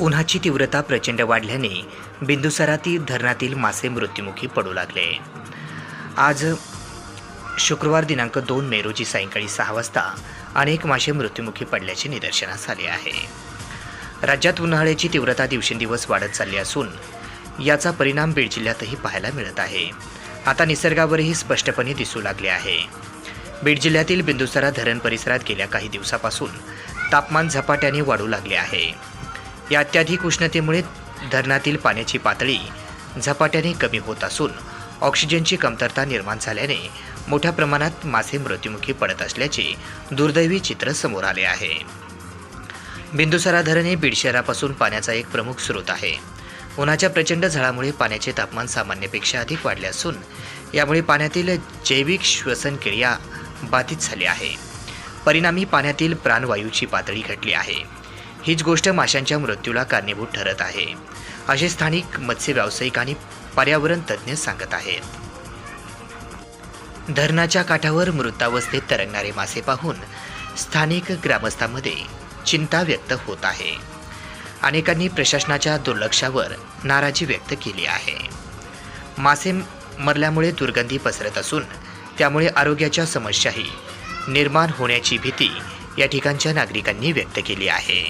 उन्हाची तीव्रता प्रचंड वाढल्याने बिंदुसरातील धरणातील मासे मृत्युमुखी पडू लागले. आज शुक्रवार दिनांक दोन मे रोजी सायंकाळी सहा वाजता अनेक मासे मृत्युमुखी पडल्याचे निदर्शनास आले आहे. राज्यात उन्हाळ्याची तीव्रता दिवसेंदिवस वाढत चालली असून याचा परिणाम बीड जिल्ह्यातही पाहायला मिळत आहे. आता निसर्गावरही स्पष्टपणे दिसू लागले आहे. बीड जिल्ह्यातील बिंदुसरा धरण परिसरात गेल्या काही दिवसापासून तापमान झपाट्याने वाढू लागले आहे. या अत्याधिक उष्णतेमुळे धरणातील पाण्याची पातळी झपाट्याने कमी होत असून ऑक्सिजनची कमतरता निर्माण झाल्याने मोठ्या प्रमाणात मासे मृत्युमुखी पडत असल्याचे दुर्दैवी चित्र समोर आले आहे. बिंदुसारा धरण हे बीड शहरापासून पाण्याचा एक प्रमुख स्रोत आहे. उन्हाच्या प्रचंड झळामुळे पाण्याचे तापमान सामान्यपेक्षा अधिक वाढले असून यामुळे पाण्यातील जैविक श्वसनक्रिया बाधित झाली आहे. परिणामी पाण्यातील प्राणवायूची पातळी घटली आहे. हीच गोष्ट माशांच्या मृत्यूला कारणीभूत ठरत आहे. असे स्थानिक मत्स्य व्यावसायिक आणि पर्यावरण तज्ज्ञ सांगत आहेत. धरणाच्या काठावर मृतावस्थेत तरंगणारे मासे पाहून स्थानिक ग्रामस्थांमध्ये चिंता व्यक्त होत आहे. अनेकांनी प्रशासनाच्या दुर्लक्षावर नाराजी व्यक्त केली आहे. मासे मरल्यामुळे दुर्गंधी पसरत असून त्यामुळे आरोग्याच्या समस्याही निर्माण होण्याची भीती या ठिकाणच्या नागरिकांनी व्यक्त केली आहे.